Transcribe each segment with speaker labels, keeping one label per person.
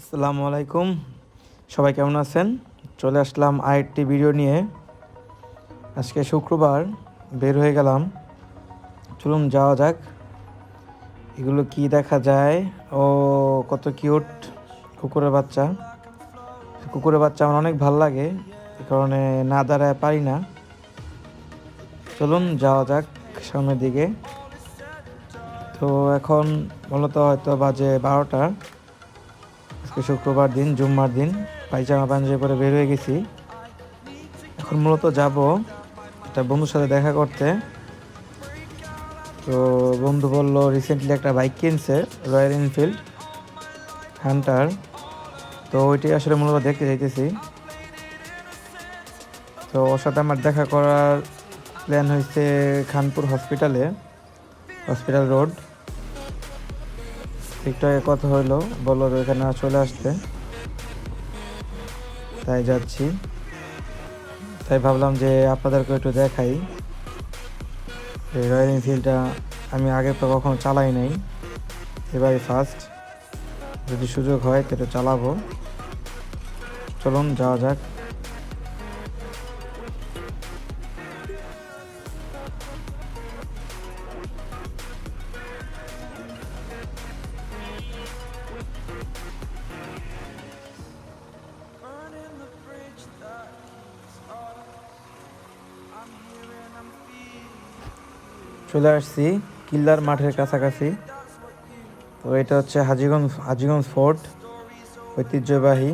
Speaker 1: আসসালামু আলাইকুম। সবাই কেমন আছেন? চলে আসলাম আরেকটি ভিডিও নিয়ে। আজকে শুক্রবার, বের হয়ে গেলাম। চলুন যাওয়া যাক। এগুলো কি দেখা যায়? ও, কত কিউট কুকুরের বাচ্চা। কুকুরের বাচ্চা আমার অনেক ভালো লাগে, এ কারণে না দাঁড়ায় পারি না। চলুন যাওয়া যাক সামনের দিকে। তো এখন মূলত হয়তো বাজে বারোটা। শুক্রবার দিন, জুম্মার দিন, পায়জামা পাঞ্জাবি পরে বের হয়ে গেছি। এখন মূলত যাব একটা বন্ধুর সাথে দেখা করতে। তো বন্ধু বলল রিসেন্টলি একটা বাইক কিনছে রয়্যাল এনফিল্ড হান্টার তো ওইটাই আসলে মূলত দেখতে যাইতেছি। তো ওর সাথে আমার দেখা করার প্ল্যান হয়েছে খানপুর হসপিটালে হসপিটাল রোড আগে কথা হলো, বলল যে এখানে চলে আসতে তাই যাচ্ছি। তাই ভাবলাম যে আপনাদেরকে একটু দেখাই। রয়্যাল এনফিল্ডটা আমি আগে তো কখনো চালাই নাই। এবারে ফার্স্ট যদি সুযোগ হয় তো চালাবো। চলুন, যাওয়া যাক। চলে আসছি কিল্লার মাঠের কাছাকাছি। তো এটা হচ্ছে হাজিগঞ্জ হাজিগঞ্জ ফোর্ট, ঐতিহ্যবাহী।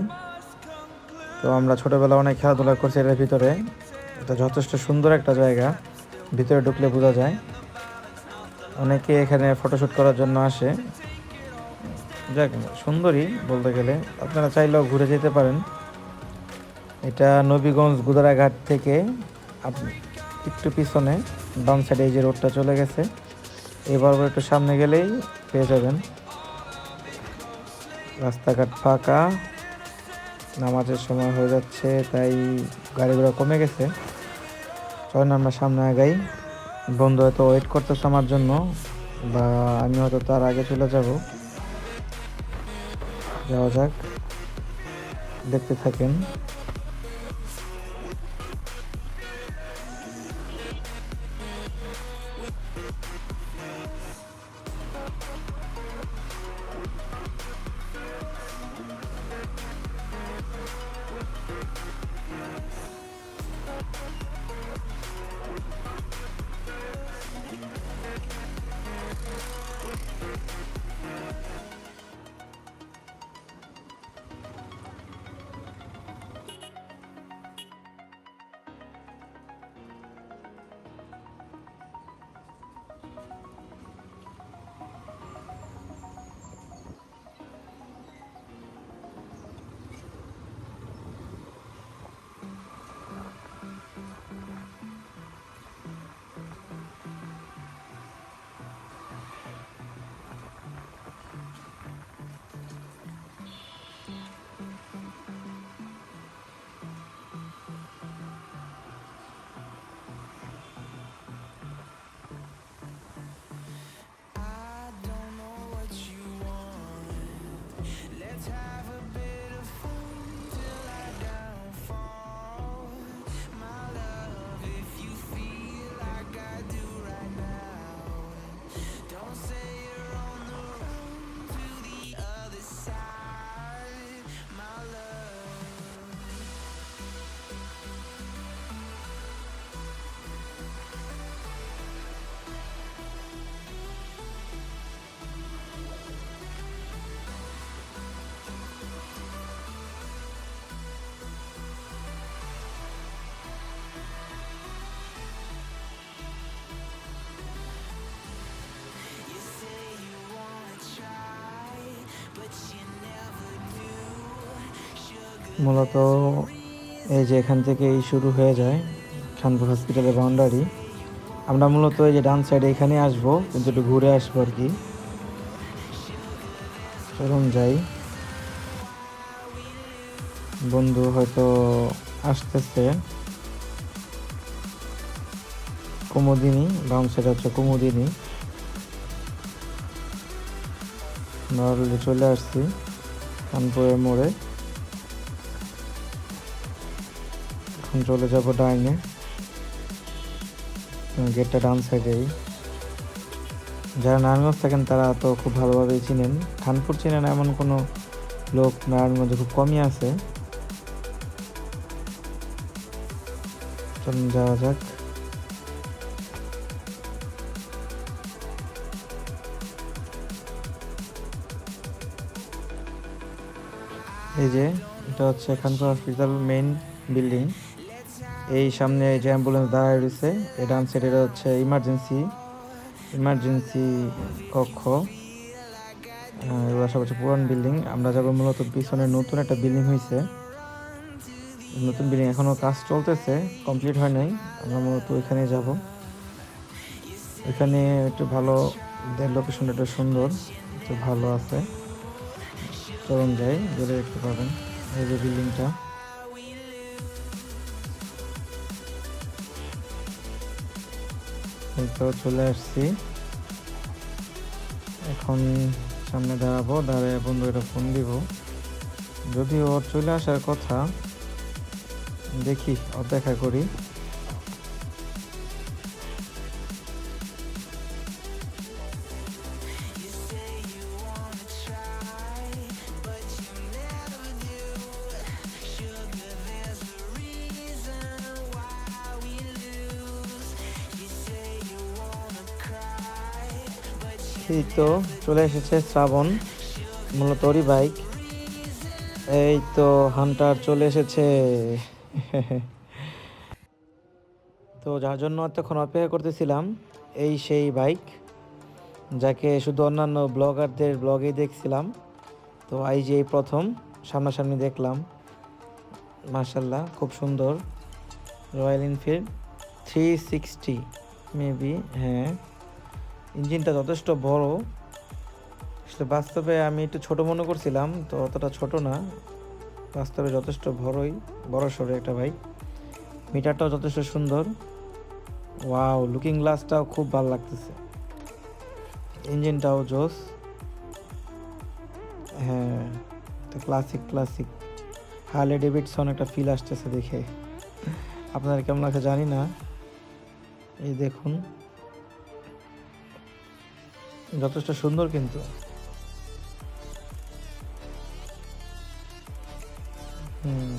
Speaker 1: তো আমরা ছোটোবেলা অনেক খেলাধুলা করছি এটার ভিতরে। এটা যথেষ্ট সুন্দর একটা জায়গা, ভিতরে ঢুকলে বোঝা যায়। অনেকে এখানে ফটোশ্যুট করার জন্য আসে। যাক সুন্দরী বলতে গেলে। আপনারা চাইলেও ঘুরে যেতে পারেন। এটা নবীগঞ্জ গুদারাঘাট থেকে আপনি একটু পিছনে, বাম সাইডে এই যে রোডটা চলে গেছে। এবার একটু সামনে গেলেই পেয়ে যাবেন। রাস্তাঘাট ফাঁকা, নামাজের সময় হয়ে যাচ্ছে, তাই গাড়ি ঘোড়া কমে গেছে। চলেন আমরা সামনে আগাই। বন্ধু হয়তো ওয়েট করতেছে আমার জন্য, বা আমি হয়তো তার আগে চলে যাব। যাওয়া যাক। দেখতে থাকেন। মূলত এই যে এখান থেকে এই শুরু হয়ে যায় খানপুর হসপিটালের বাউন্ডারি আমরা মূলত এই যে ডান সাইডে এখানে আসব, কিন্তু একটু ঘুরে আসব আর কি। চলুন যাই। বন্ধু হয়তো আসতেছে। কুমুদিনী বাম সাইড হচ্ছে কুমুদিনী। Already চলে আসছি খানপুরের মোড়ে। এখন চলে যাব ডাইনে। গেটটা ডান সাইডেই যারা নারায়ণগঞ্জ থাকেন তারা তো খুব ভালোভাবেই চিনেন। খানপুর চিনেন এমন কোনো লোক নারায়ণগঞ্জে খুব কমই আছে। চলুন যাওয়া যাক। এই যে, এটা হচ্ছে এখানকার হসপিটাল মেইন বিল্ডিং এই সামনে এই যে অ্যাম্বুলেন্স দাঁড়ায় রয়েছে, এই ডান সাইডে এটা হচ্ছে ইমার্জেন্সি ইমার্জেন্সি কক্ষ। এগুলো সব হচ্ছে পুরান বিল্ডিং আমরা যাব মূলত পিছনে নতুন একটা বিল্ডিং হয়েছে নতুন বিল্ডিং এখনও কাজ চলতেছে কমপ্লিট হয় নাই। আমরা মূলত ওইখানে যাব। এখানে একটু ভালো লোকেশনটা একটু সুন্দর, একটু ভালো আছে। চলুন যাই গেলে দেখতে পাবেন এই যে বিল্ডিংটা তো চলে আসছি। এখন সামনে দাঁড়াবো, দাঁড়িয়ে বন্ধুটা ফোন দিব। যদি ওর চলে আসার কথা, দেখি দেখা করি। এই তো চলে এসেছে শ্রাবণ, মূলত ওরই বাইক এই তো হান্টার চলে এসেছে। তো যার জন্য এতক্ষণ অপেক্ষা করতেছিলাম, এই সেই বাইক যাকে শুধু অন্যান্য ব্লগারদের ব্লগেই দেখছিলাম। তো এই যে প্রথম, সামনাসামনি দেখলাম। মার্শাল্লাহ খুব সুন্দর। Royal Enfield three sixty maybe হ্যাঁ। ইঞ্জিনটা যথেষ্ট বড়। আসলে বাস্তবে আমি একটু ছোট মনে করছিলাম, তো অতটা ছোট না। বাস্তবে যথেষ্ট বড়ই, বড় সড়ো একটা বাইক মিটারটাও যথেষ্ট সুন্দর। ওয়াও লুকিং গ্লাসটাও খুব ভালো লাগতেছে। ইঞ্জিনটাও জোস। হ্যাঁ ক্লাসিক ক্লাসিক হার্লে ডেভিডসন একটা ফিল আসতেছে দেখে। আপনার কেমন লাগছে জানি না। এই দেখুন। যথেষ্ট সুন্দর কিন্তু। হুম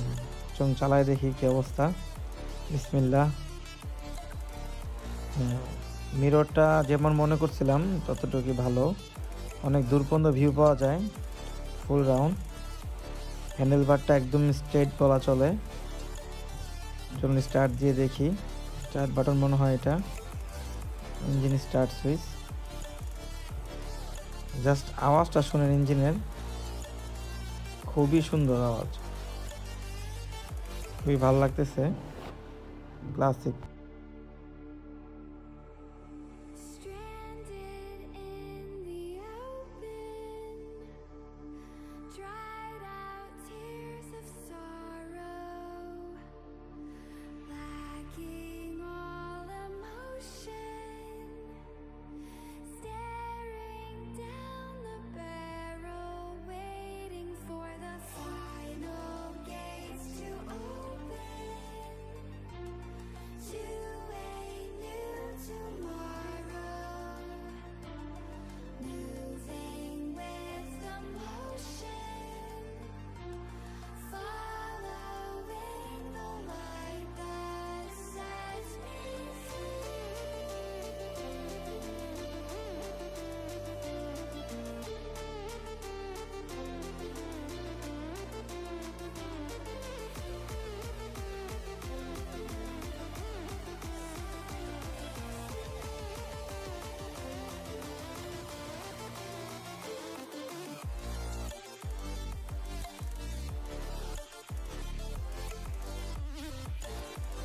Speaker 1: চং চালায় দেখি কি অবস্থা। বিসমিল্লা মিররটা যেমন মনে করছিলাম, ততটুকুই ভালো। অনেক দূর পর্যন্ত ভিউ পাওয়া যায় ফুল রাউন্ড হ্যান্ডেল বারটা একদম স্ট্রেট বলা চলে। চলুন স্টার্ট দিয়ে দেখি। স্টার্ট বাটন মনে হয় এটা। ইঞ্জিন স্টার্ট সুইচ জাস্ট আওয়াজটা শুনেন ইঞ্জিনের। খুবই সুন্দর আওয়াজ। খুবই ভালো লাগতেছে। ক্লাসিক।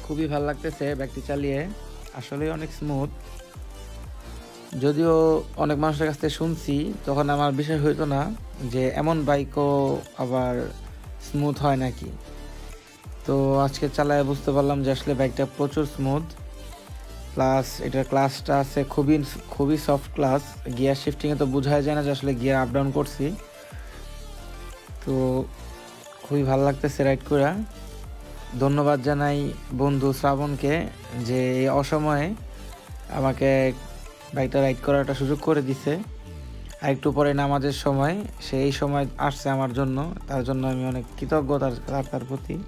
Speaker 1: খুবই ভালো লাগতেছে ব্যাগটি চালিয়ে। আসলে অনেক স্মুথ যদিও অনেক মানুষের কাছ থেকে শুনছি, তখন আমার বিষয় হইতো না যে এমন বাইকও আবার স্মুথ হয় নাকি। তো আজকে চালায় বুঝতে পারলাম যে আসলে বাইকটা প্রচুর স্মুথ প্লাস এটার ক্লাসটা আছে খুবই খুবই সফট ক্লাস গিয়ার শিফটিংয়ে তো বোঝাই যায় না যে আসলে গিয়ার আপ ডাউন করছি। তো খুবই ভালো লাগতেছে রাইড করা ধন্যবাদ জানাই বন্ধু শ্রাবণকে যে এই অসময়ে আমাকে বাইকটা রাইড করার একটা সুযোগ করে দিছে। আর একটু পরে নামাজের সময়, সে এই সময় আসছে আমার জন্য। তার জন্য আমি অনেক কৃতজ্ঞ তার তার- প্রতি।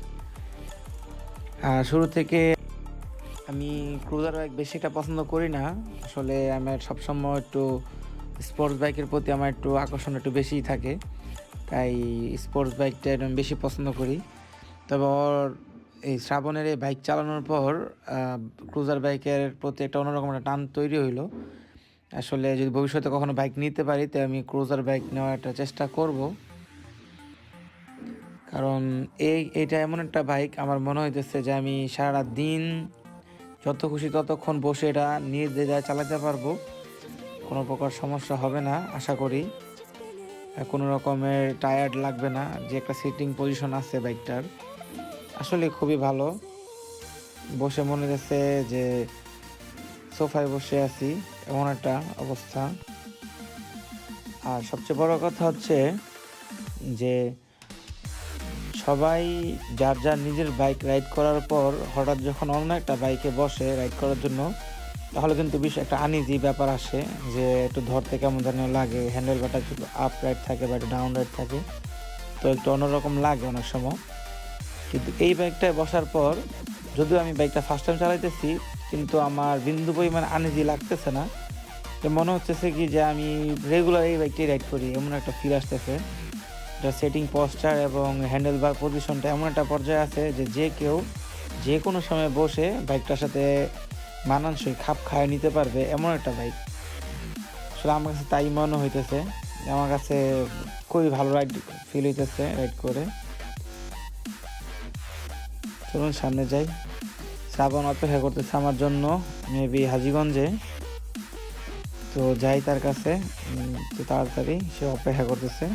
Speaker 1: আর শুরু থেকে আমি ক্রুজার বাইক বেশি একটা পছন্দ করি না। আসলে আমার সবসময় একটু স্পোর্টস বাইকের প্রতি আমার একটু আকর্ষণ একটু বেশিই থাকে। তাই স্পোর্টস বাইকটা আমি বেশি পছন্দ করি। তবে ওর এই শ্রাবণের এই বাইক চালানোর পর ক্রুজার বাইকের প্রতি একটা অন্যরকম একটা টান তৈরি হইল। আসলে যদি ভবিষ্যতে কখনো বাইক নিতে পারি তো আমি ক্রুজার বাইক নেওয়ার একটা চেষ্টা করব। কারণ এই এটা এমন একটা বাইক আমার মনে হইতেছে যে আমি সারা দিন যত খুশি ততক্ষণ বসে এটা নির্দ্বিধায় চালাতে পারব। কোনো প্রকার সমস্যা হবে না, আশা করি। কোনো রকমের টায়ার্ড লাগবে না, যে একটা সিটিং পজিশন আছে বাইকটার আসলে খুবই ভালো। বসে মনে হচ্ছে যে সোফায় বসে আছি, এমন একটা অবস্থা। আর সবচেয়ে বড় কথা হচ্ছে যে সবাই যার যার নিজের বাইক রাইড করার পর হঠাৎ যখন অন্য একটা বাইকে বসে রাইড করার জন্য, তাহলে কিন্তু বেশ একটা আনইজি ব্যাপার আসে যে একটু ধরতে কেমন যেন লাগে হ্যান্ডেল বাটা একটু আপ রাইড থাকে বা একটু ডাউন রাইড থাকে। তো একটু অন্যরকম লাগে অনেক সময়। কিন্তু এই বাইকটায় বসার পর, যদিও আমি বাইকটা ফার্স্ট টাইম চালাইতেছি, কিন্তু আমার বিন্দু পরিমাণ আনইজি লাগতেছে না। মনে হচ্ছে কি যে আমি রেগুলার এই বাইকটাই রাইড করি, এমন একটা ফিল আসতেছে। এটা সেটিং পস্টার এবং হ্যান্ডেল বার পজিশনটা এমন একটা পর্যায়ে আছে যে যে কেউ যে কোনো সময় বসে বাইকটার সাথে মানানসই খাপ খায় নিতে পারবে এমন একটা বাইক আসলে আমার কাছে তাই মনে হইতেছে, আমার কাছে খুবই ভালো রাইড ফিল হইতেছে রাইড করে। চলুন সামনে যাই। শ্রাবণ অপেক্ষা করতেছে আমার জন্য, মেবি হাজিগঞ্জে। তো যাই তার কাছে তাড়াতাড়ি সে অপেক্ষা করতেছে।